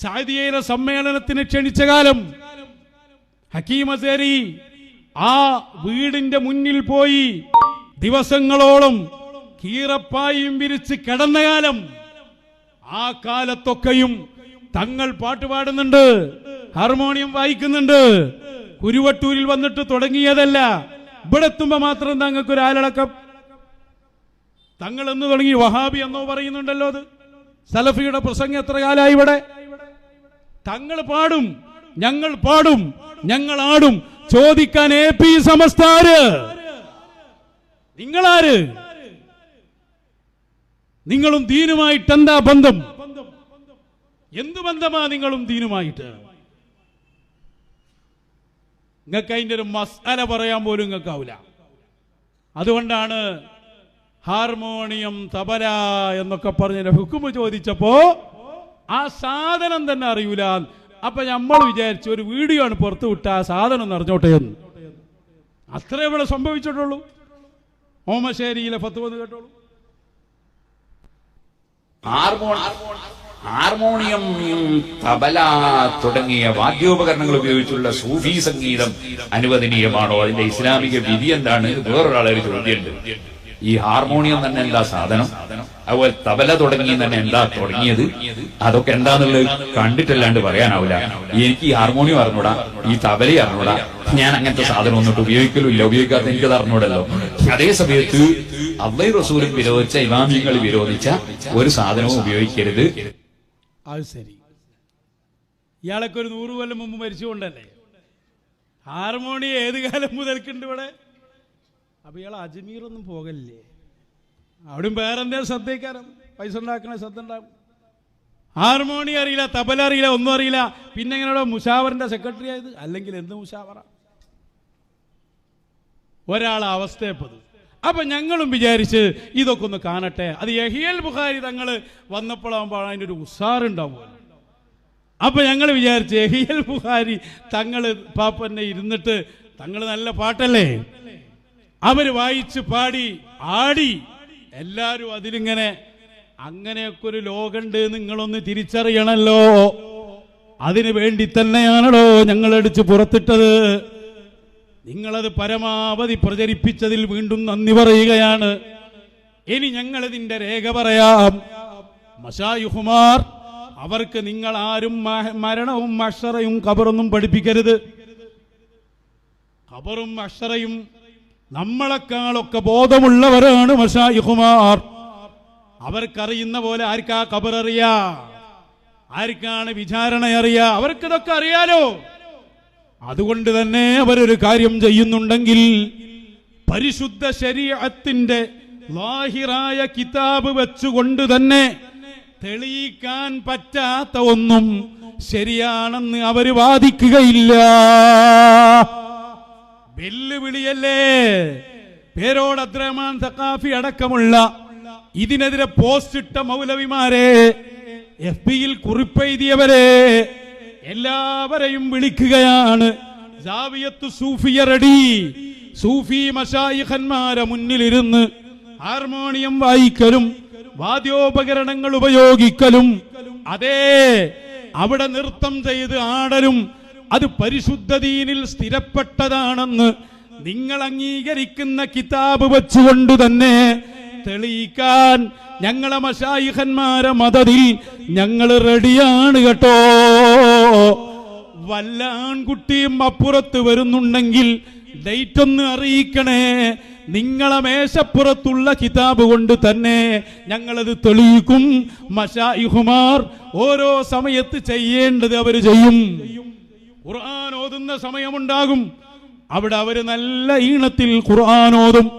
സാദിയയിലെ സമ്മേളനത്തിന് ക്ഷണിച്ച കാലം ഹക്കീം അസേരി ആ വീടിന്റെ മുന്നിൽ പോയി ദിവസങ്ങളോളം കീറപ്പായും വിരിച്ച് കിടന്ന കാലം ആ കാലത്തൊക്കെയും തങ്ങൾ പാട്ട് പാടുന്നുണ്ട് ഹാർമോണിയം വായിക്കുന്നുണ്ട്. കുരുവട്ടൂരിൽ വന്നിട്ട് തുടങ്ങിയതല്ല. ഇവിടെ എത്തുമ്പോ മാത്രം തങ്ങൾക്ക് ഒരു ആലടക്കം തങ്ങൾ എന്ന് തുടങ്ങി വഹാബി എന്നോ പറയുന്നുണ്ടല്ലോ അത്. സലഫിയുടെ പ്രസംഗം എത്ര കാലമായി ഇവിടെ? തങ്ങൾ പാടും ഞങ്ങൾ പാടും ഞങ്ങൾ ആടും. ചോദിക്കാൻ എ പി സമസ്താര്. നിങ്ങളാര്? നിങ്ങളും ദീനുമായിട്ട് എന്താ ബന്ധം? എന്തു ബന്ധമാ നിങ്ങളും ദീനുമായിട്ട്? നിങ്ങൾക്ക് അതിന്റെ ഒരു മസാല പറയാൻ പോലും നിങ്ങൾക്കാവില്ല. അതുകൊണ്ടാണ് ഹാർമോണിയം തബല എന്നൊക്കെ പറഞ്ഞ ഹുക്കുമ്പ് ചോദിച്ചപ്പോ ആ സാധനം തന്നെ അറിയൂല. അപ്പൊ നമ്മൾ വിചാരിച്ചു ഒരു വീഡിയോ ആണ് പുറത്തു വിട്ട ആ സാധനം നിറഞ്ഞോട്ടെ എന്ന്. അത്രേ ഇവിടെ സംഭവിച്ചിട്ടുള്ളൂ. ഓമശ്ശേരിയിലെ പത്ത് പത്ത് കേട്ടോളൂ. ഹാർമോണിയം തബല തുടങ്ങിയ വാദ്യോപകരണങ്ങൾ ഉപയോഗിച്ചുള്ള സൂഫി സംഗീതം അനുവദനീയമാണോ? അതിന്റെ ഇസ്ലാമിക വിധി എന്താണ്? വേറൊരാളെ ചോദ്യം ചോദ്യമുണ്ട്. ഈ ഹാർമോണിയം തന്നെ എന്താ സാധനം? അതുപോലെ തബല തുടങ്ങി തന്നെ എന്താ തുടങ്ങിയത്? അതൊക്കെ എന്താന്നുള്ളത് കണ്ടിട്ടല്ലാണ്ട് പറയാനാവില്ല. എനിക്ക് ഈ ഹാർമോണിയം അറിഞ്ഞൂടാ ഈ തബല അറിഞ്ഞൂടാ. ഞാൻ അങ്ങനത്തെ സാധനം ഒന്നിട്ട് ഉപയോഗിക്കലുമില്ല. ഉപയോഗിക്കാത്ത എനിക്കത് അറിഞ്ഞൂടല്ലോ. അതേ സമയത്ത് അള്ളൈ റസൂലും വിരോധിച്ച ഇമാമിയങ്ങൾ വിരോധിച്ച ഒരു സാധനവും ഉപയോഗിക്കരുത്. ശരി. ഇയാളൊക്കെ ഒരു നൂറ് കൊല്ലം മുമ്പ് മരിച്ചുകൊണ്ടല്ലേ? ഹാർമോണിയം ഏത് കാലം മുതൽക്കുണ്ട് ഇവിടെ? അപ്പൊ ഇയാൾ അജ്മീറൊന്നും പോകല്ലേ അവിടെയും വേറെന്തേ ശ്രദ്ധിക്കാനും? പൈസ ഉണ്ടാക്കണേ ശ്രദ്ധ ഉണ്ടാകും ഹാർമോണിയം അറിയില്ല തബല അറിയില്ല ഒന്നും അറിയില്ല. പിന്നെ എങ്ങനെയാണോ മുഷാവറിന്റെ സെക്രട്ടറി ആയത്? അല്ലെങ്കിൽ എന്ത് മുഷാവറ ഒരാളെ അവസ്ഥയപ്പത്. അപ്പൊ ഞങ്ങളും വിചാരിച്ച് ഇതൊക്കെ ഒന്ന് കാണട്ടെ. അത് യഹിയൽ ബുഖാരി തങ്ങൾ വന്നപ്പോഴാകുമ്പോൾ അതിന്റെ ഒരു ഉഷാറുണ്ടാവുമല്ലോ അപ്പൊ ഞങ്ങൾ വിചാരിച്ച് യഹിയൽ ബുഖാരി തങ്ങൾ പാപ്പന്നെ ഇരുന്നിട്ട് തങ്ങൾ നല്ല പാട്ടല്ലേ? അവർ വായിച്ച് പാടി ആടി. എല്ലാരും അതിലിങ്ങനെ അങ്ങനെയൊക്കെ ഒരു ലോകമുണ്ട് നിങ്ങളൊന്ന് തിരിച്ചറിയണല്ലോ. അതിനു വേണ്ടി തന്നെയാണല്ലോ ഞങ്ങൾ അടിച്ച് പുറത്തിട്ടത്. നിങ്ങളത് പരമാവധി പ്രചരിപ്പിച്ചതിൽ വീണ്ടും നന്ദി പറയുകയാണ്. ഇനി ഞങ്ങൾ ഇതിന്റെ രേഖ പറയാം. മഷായുഹുമാർ അവർക്ക് നിങ്ങൾ ആരും മരണവും അക്ഷറയും കബറൊന്നും പഠിപ്പിക്കരുത്. കബറും അക്ഷറയും നമ്മളെക്കാളൊക്കെ ബോധമുള്ളവരാണ് മഷായിഹുമാർ അവർക്കറിയുന്ന പോലെ ആർക്കാ കബറിയ ആർക്കാണ് വിചാരണ അറിയാ അവർക്കിതൊക്കെ അറിയാലോ? അതുകൊണ്ട് തന്നെ അവരൊരു കാര്യം ചെയ്യുന്നുണ്ടെങ്കിൽ പരിശുദ്ധ ശരീരത്തിന്റെ ലാഹിറായ കിതാബ് വെച്ചുകൊണ്ട് തന്നെ തെളിയിക്കാൻ പറ്റാത്ത ഒന്നും ശരിയാണെന്ന് അവർ വാദിക്കുകയില്ല. വെല്ലുവിളിയല്ലേ പേരോട് അബ്ദുറഹ്മാൻ സഖാഫി അടക്കമുള്ള ഇതിനെതിരെ പോസ്റ്റ് ഇട്ട മൗലവിമാരെ എഫ് പിയിൽ കുറിപ്പെഴുതിയവരെ എല്ലാവരെയും വിളിക്കുകയാണ്. സൂഫിയ റെഡി. സൂഫി മഷായിഖന്മാരെ മുന്നിലിരുന്ന് ഹാർമോണിയം വായിക്കലും വാദ്യോപകരണങ്ങൾ ഉപയോഗിക്കലും അതേ അവിടെ നൃത്തം ചെയ്ത് ആടലും അത് പരിശുദ്ധതീനിൽ സ്ഥിരപ്പെട്ടതാണെന്ന് നിങ്ങൾ അംഗീകരിക്കുന്ന കിതാബ് വെച്ചുകൊണ്ട് തന്നെ തെളിയിക്കാൻ ഞങ്ങളെ മഷായിഖന്മാരെ മതതിൽ ഞങ്ങൾ റെഡിയാണ് കേട്ടോ. വല്ല ആൺകുട്ടിയും അപ്പുറത്ത് വരുന്നുണ്ടെങ്കിൽ ഡേറ്റ് ഒന്ന് അറിയിക്കണേ. നിങ്ങളെ മേശപ്പുറത്തുള്ള കിതാബ് കൊണ്ട് തന്നെ ഞങ്ങളത് തെളിയിക്കും. മഷായിഹുമാർ ഓരോ സമയത്ത് ചെയ്യേണ്ടത് അവർ ചെയ്യും. ഖുർആൻ ഓതുന്ന സമയമുണ്ടാകും. അവിടെ അവർ നല്ല ഈണത്തിൽ ഖുർആൻ ഓതും.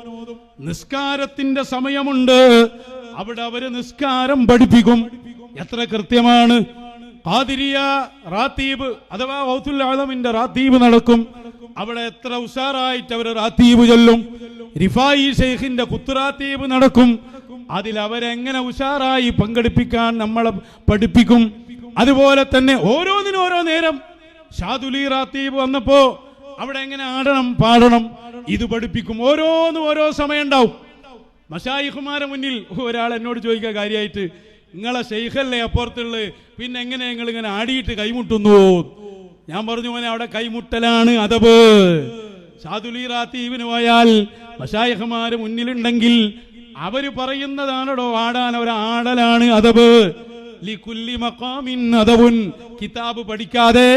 നിസ്കാരത്തിന്റെ സമയമുണ്ട്. അവിടെ അവർ നിസ്കാരം പഠിപ്പിക്കും. എത്ര കൃത്യമാണ്. ഖാദിരിയ റാത്തീബ് അഥവാ ഔത്തുൽ ആലമിന്റെ റാത്തീബ് നടക്കും. അവിടെ എത്ര ഉഷാറായിട്ട് അവർ റാത്തീബ് ചൊല്ലും. റിഫായി ഷെയ്ഖിന്റെ കുത്തുറാത്തീബ് നടക്കും. അതിൽ അവരെങ്ങനെ ഉഷാറായി പങ്കെടുപ്പിക്കാൻ നമ്മളെ പഠിപ്പിക്കും. അതുപോലെ തന്നെ ഓരോന്നിനും ഓരോ നേരം ഷാദുലി റാത്തീബ് വന്നപ്പോ അവിടെ എങ്ങനെ ആടണം പാടണം? ഇത് പഠിപ്പിക്കും. ഓരോന്നും ഓരോ സമയം ഉണ്ടാവും മഷായിഹുമാരെ മുന്നിൽ ഒരാൾ എന്നോട് ചോദിക്കുക കാര്യമായിട്ട് നിങ്ങളെ ഷെയ്ഖല്ലേ അപ്പുറത്തുള്ളത് പിന്നെ എങ്ങനെ നിങ്ങൾ ഇങ്ങനെ ആടിയിട്ട് കൈമുട്ടുന്നു? ഞാൻ പറഞ്ഞു മോനെ അവിടെ കൈമുട്ടലാണ് അതബ്. ഷാദുലി റാത്തീവിന് പോയാൽ മഷായഹമാര് മുന്നിലുണ്ടെങ്കിൽ അവർ പറയുന്നതാണോ ആടാൻ ഒരു ആടലാണ് അതബ്. ലികുല്ലി മഖാമിൻ അതവുൻ കിതാബ് പഠിക്കാതെ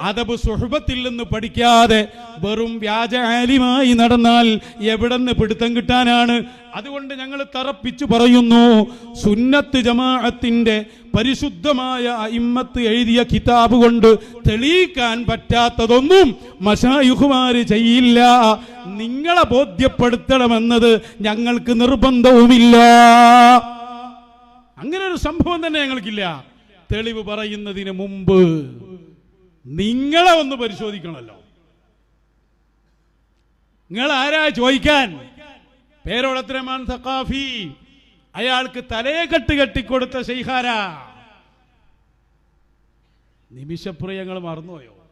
അദബ് സുഹൃബത്തിൽ നിന്ന് പഠിക്കാതെ വെറും വ്യാജ ആലിമായി നടന്നാൽ എവിടെന്ന് പിടുത്തം കിട്ടാനാണ്? അതുകൊണ്ട് ഞങ്ങൾ തറപ്പിച്ചു പറയുന്നു സുന്നത്ത് ജമാഅത്തിന്റെ പരിശുദ്ധമായ ഇമ്മത്ത് എഴുതിയ കിതാബ് കൊണ്ട് തെളിയിക്കാൻ പറ്റാത്തതൊന്നും മഷായുഹുമാര് ചെയ്യില്ല. നിങ്ങളെ ബോധ്യപ്പെടുത്തണമെന്നത് ഞങ്ങൾക്ക് നിർബന്ധവുമില്ല. അങ്ങനെ ഒരു സംഭവം തന്നെ ഞങ്ങൾക്കില്ല. തെളിവ് പറയുന്നതിന് മുമ്പ് നിങ്ങളെ ഒന്ന് പരിശോധിക്കണമല്ലോ. നിങ്ങൾ ആരാ ചോദിക്കാൻ പേരോടത്രമാൻ സഖാഫി. അയാൾക്ക് തലയെ കെട്ട് കെട്ടിക്കൊടുത്ത ശൈഹാര നിമിഷപ്രിയങ്ങൾ മറന്നുപോയോ?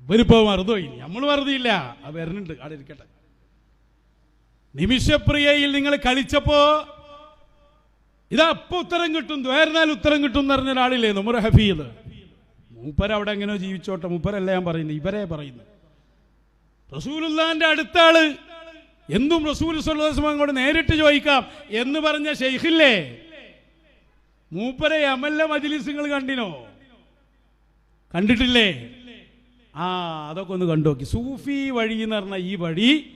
ഇവരിപ്പോ മറന്നുപോയി. നമ്മൾ മറന്നില്ല അത് വരുന്നുണ്ട്. അവിടെ ഇരിക്കട്ടെ. നിമിഷപ്രിയയിൽ നിങ്ങൾ കളിച്ചപ്പോ ഇതാ അപ്പൊ ഉത്തരം കിട്ടും. ദ്വേരനാൽ ഉത്തരം കിട്ടും എന്ന് പറഞ്ഞ ഒരാളില്ലേ നമ്മുടെ ഹഫീദ്? മൂപ്പര അവിടെ എങ്ങനെയോ ജീവിച്ചോട്ടെ. മൂപ്പരല്ല ഞാൻ പറയുന്നത് ഇവരെ പറയുന്നു. റസൂലുള്ളാന്റെ അടുത്ത ആൾ എന്തും റസൂൽ അങ്ങോട്ട് നേരിട്ട് ചോദിക്കാം. എന്ന് പറഞ്ഞ ഷെയ്ഖില്ലേ മൂപ്പരെ അമല്ല മജിലിസുകൾ കണ്ടിനോ? കണ്ടിട്ടില്ലേ? ആ അതൊക്കെ ഒന്ന് കണ്ടുനോക്കി സൂഫി വഴി എന്ന് പറഞ്ഞ ഈ വഴി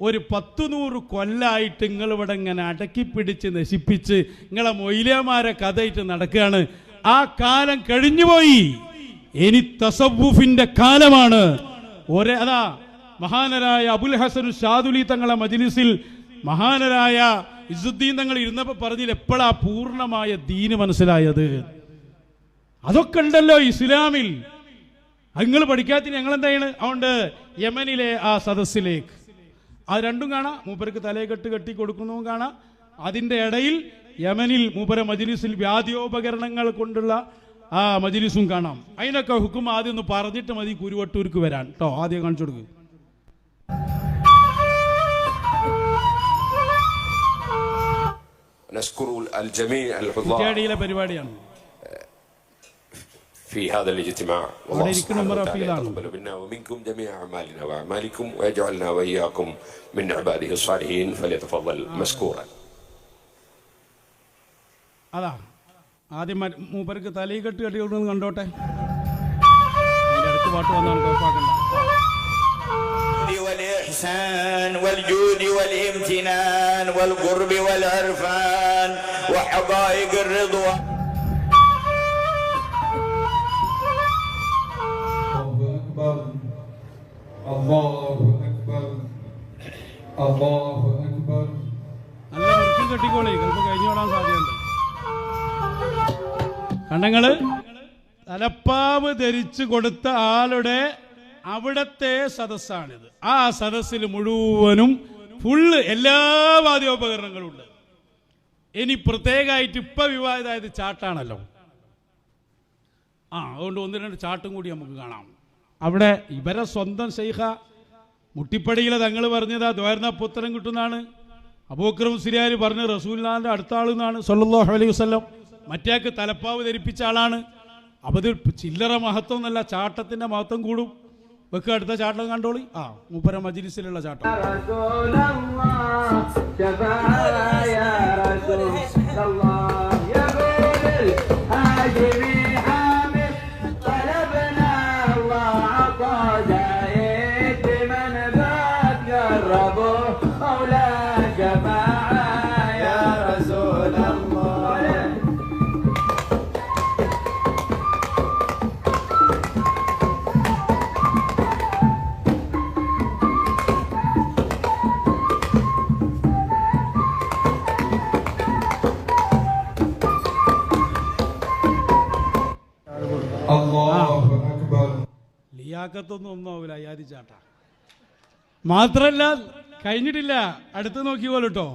ഒരു പത്തു നൂറ് കൊല്ലായിട്ട് നിങ്ങൾ ഇവിടെ ഇങ്ങനെ അടക്കി പിടിച്ച് നശിപ്പിച്ച് നിങ്ങളെ മൊയിലമാരെ കഥയിട്ട് നടക്കുകയാണ്. ആ കാലം കഴിഞ്ഞുപോയി. ഇനി തസവൂഫിന്റെ കാലമാണ്. ഒരേ അതാ മഹാനരായ അബുൽ ഹസൻ ഷാദുലി തങ്ങളെ മജിലിസിൽ മഹാനരായ ഇസുദ്ദീൻ തങ്ങൾ ഇരുന്നപ്പോൾ പറഞ്ഞില്ല എപ്പോഴാ പൂർണമായ ദീന് മനസ്സിലായത്? അതൊക്കെ ഉണ്ടല്ലോ ഇസ്ലാമിൽ. നിങ്ങൾ പഠിക്കാത്തിന് ഞങ്ങൾ എന്താണ് അതുകൊണ്ട് യമനിലെ ആ സദസ്സിലേക്ക്. അത് രണ്ടും കാണാം. മൂപ്പർക്ക് തലയെ കെട്ട് കെട്ടി കൊടുക്കുന്നതും കാണാം. അതിന്റെ ഇടയിൽ യമനിൽ മൂപ്പര മജിലിസിൽ വ്യാധിയോപകരണങ്ങൾ കൊണ്ടുള്ള ആ മജിലിസും കാണാം അതിനൊക്കെ ഹുക്കും ആദ്യം ഒന്ന് പറഞ്ഞിട്ട് മതി കുരുവട്ടൂർക്ക് വരാൻ കേട്ടോ ആദ്യം കാണിച്ചു കൊടുക്കുക نشكر الجميع الحضار കുറ്റ്യാടിയിലെ പരിപാടിയാണ് في هذا الاجتماع عليكم والله سبحانه مرة وتعالى في العالم. يتقبل منا ومنكم جميع أعمالنا وأعمالكم ويجعلنا وإياكم من عباده الصالحين فليتفضل مشكورا അതാ ആദ്യം മറ്റ് മൂപ്പർക്ക് തലയിൽ കെട്ട് കെട്ടി കൊടുക്കുന്നത് കണ്ടോട്ടെ അതിന്റെ അടുത്ത് പാട്ട് വന്നാണ് കുഴപ്പമാക്കണ്ട والإحسان والجود والامتنان والقرب والعرفان وحقائق الرضوان الله أكبر الله أكبر കണ്ടങ്ങൾ തലപ്പാവ് ധരിച്ചു കൊടുത്ത ആളുടെ അവിടത്തെ സദസ്സാണിത്. ആ സദസ്സിൽ മുഴുവനും ഫുള്ള് എല്ലാ വാദ്യോപകരണങ്ങളും ഉണ്ട് ഇനി പ്രത്യേകമായിട്ട് ഇപ്പൊ വിവാഹിതായത് ചാട്ടാണല്ലോ. ആ അതുകൊണ്ട് ഒന്ന് രണ്ട് ചാട്ടും കൂടി നമുക്ക് കാണാം. അവിടെ ഇവരെ സ്വന്തം ശൈഖ മുട്ടിപ്പടിയിലെ തങ്ങൾ പറഞ്ഞത് ദ്വാരണ പുത്രം കിട്ടുന്നതാണ് അബൂക്രം സിരിയാർ പറഞ്ഞ റസൂലിനാന്റെ അടുത്ത ആളെന്നാണ് സല്ലല്ലാഹു അലൈഹി മറ്റേക്ക് തലപ്പാവ് ധരിപ്പിച്ച ആളാണ്. അപ്പോൾ ഇത് ചില്ലറ മഹത്വം എന്നല്ല ചാട്ടത്തിന്റെ മഹത്വം കൂടും. വെക്കുക അടുത്ത ചാട്ടം കണ്ടോളി. ആ മൂപ്പര മജിലിസിലുള്ള ചാട്ടം. ലിയാക്കത്തൊന്നും ഒന്നും ആവില്ല അയ്യാതി ചാട്ട മാത്രല്ല കഴിഞ്ഞിട്ടില്ല. അടുത്ത് നോക്കി പോലെ കേട്ടോ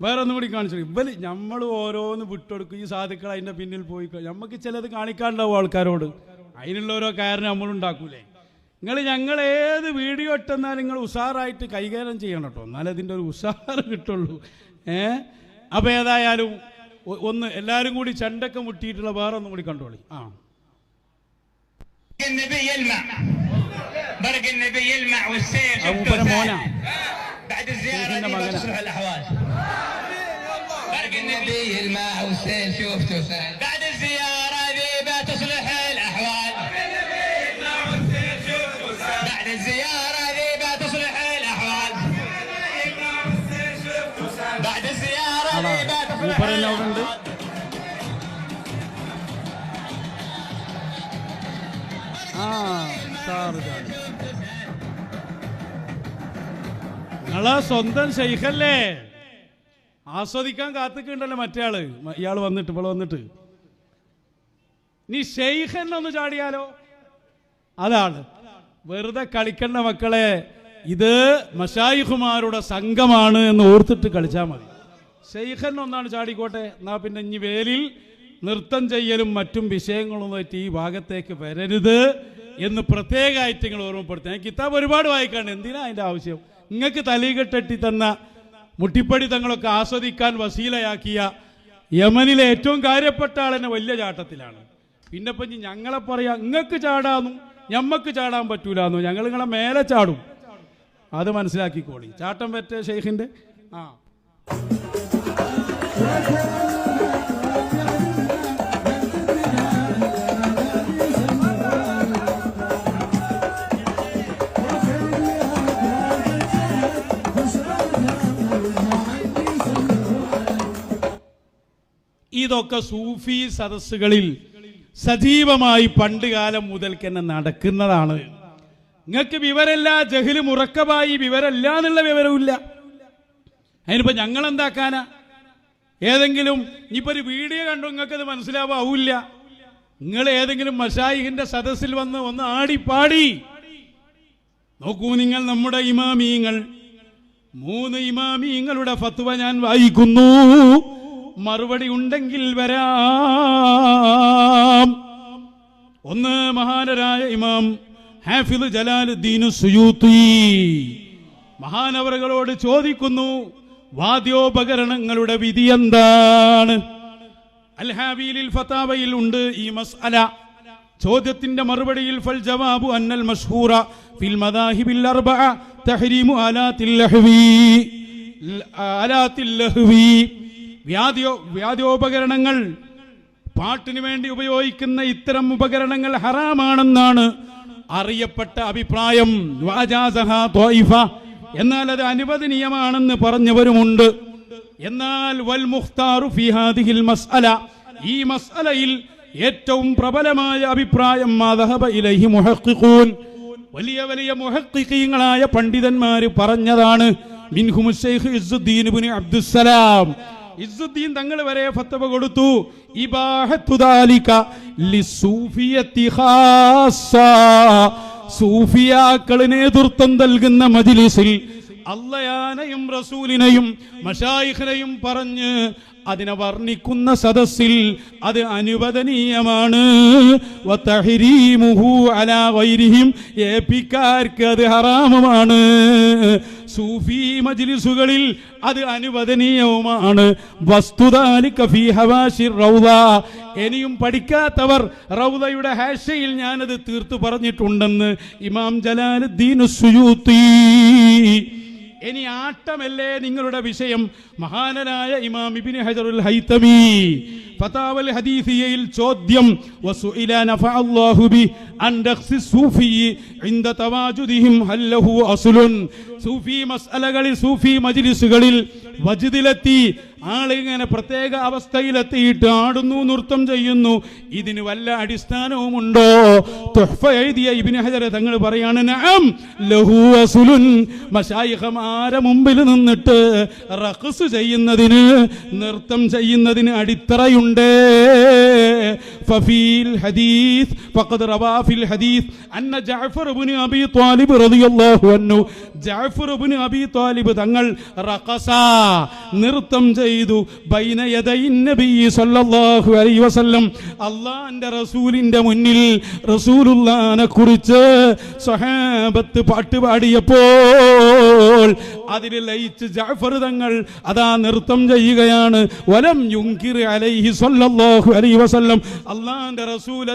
വേറെ ഒന്നും കൂടി കാണിച്ചു ഇവൽ നമ്മൾ ഓരോന്ന് വിട്ടുകൊടുക്കും ഈ സാധുക്കൾ അതിന്റെ പിന്നിൽ പോയി നമുക്ക് ചിലത് കാണിക്കാണ്ടാവും ആൾക്കാരോട്. അതിനുള്ള ഓരോ കാരണം നമ്മളുണ്ടാക്കൂലേ നിങ്ങൾ ഞങ്ങൾ ഏത് വീഡിയോ ഇട്ടെന്നാൽ നിങ്ങൾ ഉഷാറായിട്ട് കൈകാര്യം ചെയ്യണം കേട്ടോ എന്നാലേ അതിന്റെ ഒരു ഉഷാറ് കിട്ടുള്ളൂ. ഏ? അപ്പോൾ ഏതായാലും ഒന്ന് എല്ലാരും കൂടി ചണ്ടൊക്കെ മുട്ടിയിട്ടുള്ള വേറെ ഒന്നും കൂടി കണ്ടോളി. ആ. النبي يلمع. برق النبي يلمع والسير شفته بعد الزيارة دي ما تصلح الأحوال. برق النبي يلمع والسير شفته سهل بعد الزيارة دي ما تصلح الأحوال. بعد الزيارة دي ما تصلح الأحوال. بعد الزيارة دي ما تصلح الأحوال. നിങ്ങളെ സ്വന്തം ഷെയ്ഖല്ലേ ആസ്വദിക്കാൻ കാത്തിക്കുണ്ടല്ലോ മറ്റേ ആൾ ഇയാൾ വന്നിട്ട് ഇപ്പോൾ വന്നിട്ട്. നീ ഷെയ്ഖ് ഒന്ന് ചാടിയാലോ? അതാണ്. വെറുതെ കളിക്കേണ്ട മക്കളെ ഇത് മഷായിഖുമാരുടെ സംഘമാണ് എന്ന് ഓർത്തിട്ട് കളിച്ചാൽ മതി. ഷെയ്ഖൻ ഒന്നാണ് ചാടിക്കോട്ടെ. എന്നാ പിന്നെ ഇനി വേലിൽ നൃത്തം ചെയ്യലും മറ്റും വിഷയങ്ങളൊന്നും ഈ ഭാഗത്തേക്ക് വരരുത്. എന്ന് പ്രത്യേകമായിട്ട് നിങ്ങൾ ഓർമ്മപ്പെടുത്തുക ഞാൻ കിതാബ് ഒരുപാട് വായിക്കാണ്ട് എന്തിനാ അതിന്റെ ആവശ്യം? നിങ്ങൾക്ക് തലീകെട്ടി തന്ന മുട്ടിപ്പടി തങ്ങളൊക്കെ ആസ്വദിക്കാൻ വസീലയാക്കിയ യമനിലെ ഏറ്റവും കാര്യപ്പെട്ട ആളെന്നെ വലിയ ചാട്ടത്തിലാണ്. പിന്നെ ഇപ്പം ഞങ്ങളെ പറയാം നിങ്ങൾക്ക് ചാടാന്നും ഞമ്മക്ക് ചാടാൻ പറ്റൂലെന്നോ ഞങ്ങൾ നിങ്ങളെ മേലെ ചാടും. അത് മനസ്സിലാക്കിക്കോളി. ചാട്ടം പറ്റ ഷെയ്ഖിന്റെ ആ. ഇതൊക്കെ സൂഫി സദസ്സുകളിൽ സജീവമായി പണ്ട് കാലം മുതൽക്ക് തന്നെ നടക്കുന്നതാണ്. നിങ്ങൾക്ക് വിവരമില്ല ജഹിൽ മുറക്കമായി വിവരമില്ല എന്നുള്ള വിവരമില്ല അതിനിപ്പോ ഞങ്ങൾ എന്താക്കാനാ ഏതെങ്കിലും ഇനിയിപ്പോ ഒരു വീഡിയോ കണ്ടു? നിങ്ങൾക്ക് അത് മനസ്സിലാവാവില്ല നിങ്ങൾ ഏതെങ്കിലും മഷായിഹിന്റെ സദസ്സിൽ വന്ന് ഒന്ന് ആടി പാടി. നോക്കൂ നിങ്ങൾ നമ്മുടെ ഇമാമീങ്ങൾ മൂന്ന് ഇമാമീങ്ങളുടെ ഫത്വ ഞാൻ വായിക്കുന്നു. മറുപടി ഉണ്ടെങ്കിൽ വരാം. ഒന്ന് മഹാനരായ ഇമാം ഹാഫിദ് ജലാലുദ്ദീൻ മഹാനവറുകളോട് ചോദിക്കുന്നു വാദ്യോപകരണങ്ങളുടെ വിധി എന്താണ്? അൽഹാബിയിൽ ഫതാവയിൽ ഉണ്ട് ഈ മസ്അല. ചോദ്യത്തിന്റെ മറുപടിയിൽ ഫൽ ജവാബു അന്നൽ മഷ്ഹൂറ ഫിൽ മദാഹിബിൽ അർബഅ തഹരീമു ആലാത്തിൽ ലഹ്വി. ആലാത്തിൽ ലഹ്വി. വ്യാധിയോ വ്യാധിയോപകരണങ്ങൾ പാട്ടിനു വേണ്ടി ഉപയോഗിക്കുന്ന ഇത്തരം ഉപകരണങ്ങൾ ഹറാമാണെന്നാണ് അറിയപ്പെട്ട അഭിപ്രായം. എന്നാൽ അത് അനുവദനീയമാണെന്ന് പറഞ്ഞവരുമുണ്ട്. എന്നാൽ വൽ മുഖ്താറു ഫിഹാദിഹിൽ മസ്അല. ഈ മസ്അലയിൽ ഏറ്റവും പ്രബലമായ അഭിപ്രായം മാദഹബ ഇലൈഹി മുഹക്കിഖൂൻ വലിയ വലിയ മുഹക്കിഖീങ്ങളായ പണ്ഡിതന്മാര് പറഞ്ഞതാണ് മിൻഹുമു ശൈഖ് ഇസ്സുദ്ദീൻ ഇസ്സുദ്ദീൻ തങ്ങൾ വരെ ഫത്വ കൊടുത്തു. സൂഫിയാക്കൾ നേതൃത്വം നൽകുന്ന മജ്ലിസിൽ അള്ളയാനെയും റസൂലിനെയും മഷായിഖിനെയും പറഞ്ഞ് അതിനെ വർണിക്കുന്ന സദസ്സിൽ അത് അനുവദനീയമാണ്. ഗൈരിഹിം. ഏപ്പിക്കാർക്ക് അത് ഹറാമുമാണ്. സൂഫി മജ്ലിസുകളിൽ അത് അനുവദനീയവുമാണ്. ഇനിയും പഠിക്കാത്തവർ റൗദയുടെ ഹാഷയിൽ ഞാനത് തീർത്തു പറഞ്ഞിട്ടുണ്ടെന്ന് ഇമാം ജലാലുദ്ദീൻ സുയൂത്തി ഇനി ആട്ടമല്ലേ നിങ്ങളുടെ വിഷയം? മഹാനരായ ഇമാം ഇബ്നു ഹജറുൽ ഹൈതമി ഫതാവൽ ഹദീസിയയിൽ ചോദ്യം വസുഇല നഫഅല്ലാഹു ബി അൻ സൂഫി ഇൻദ തവാജുദിഹിം ഹല്ലഹു ലഹു അസ്ലുൻ? സൂഫി മസ്അലകളിൽ സൂഫി മജ്ലിസുകളിൽ വജ്ദിലെത്തി ആളിങ്ങനെ പ്രത്യേക അവസ്ഥയിലെത്തിയിട്ട് ആടുന്നു നൃത്തം ചെയ്യുന്നു ഇതിന് വല്ല അടിസ്ഥാനവുമുണ്ടോ തുഹ്ഫ എഴുതിയ ഇബ്നു ഹജർ തങ്ങൾ പറയാണ് നഅം ലഹു അസുലുൻ മശായിഖമാരെ മുമ്പിൽ നിന്നിട്ട് റഖ്സ് ചെയ്യുന്നതിന് നൃത്തം ചെയ്യുന്നതിന് അടിത്തറയുണ്ട് ففي الحديث فقد روى في الحديث أن جعفر بن أبي طالب رضي الله عنه ജാഫർ ഇബ്നു അബി താലിബ് തങ്ങൾ റഖസ നൃത്തം ചെയ്തു അള്ളാന്റെ അലൈഹി വസല്ലം. അള്ളാഹിന്റെ റസൂലിന്റെ മുന്നിൽ റസൂലുല്ലാനെ കുറിച്ച് സ്വഹാബത്ത് പാട്ട് പാടിയപ്പോൾ അതിൽ ലയിച്ച് ജാഫർ തങ്ങൾ അതാ നൃത്തം ചെയ്യുകയാണ്. വലം യുങ്കിർ അലൈഹി സല്ലല്ലാഹു അലൈഹി വസല്ലം. അള്ളാന്റെ റസൂൽ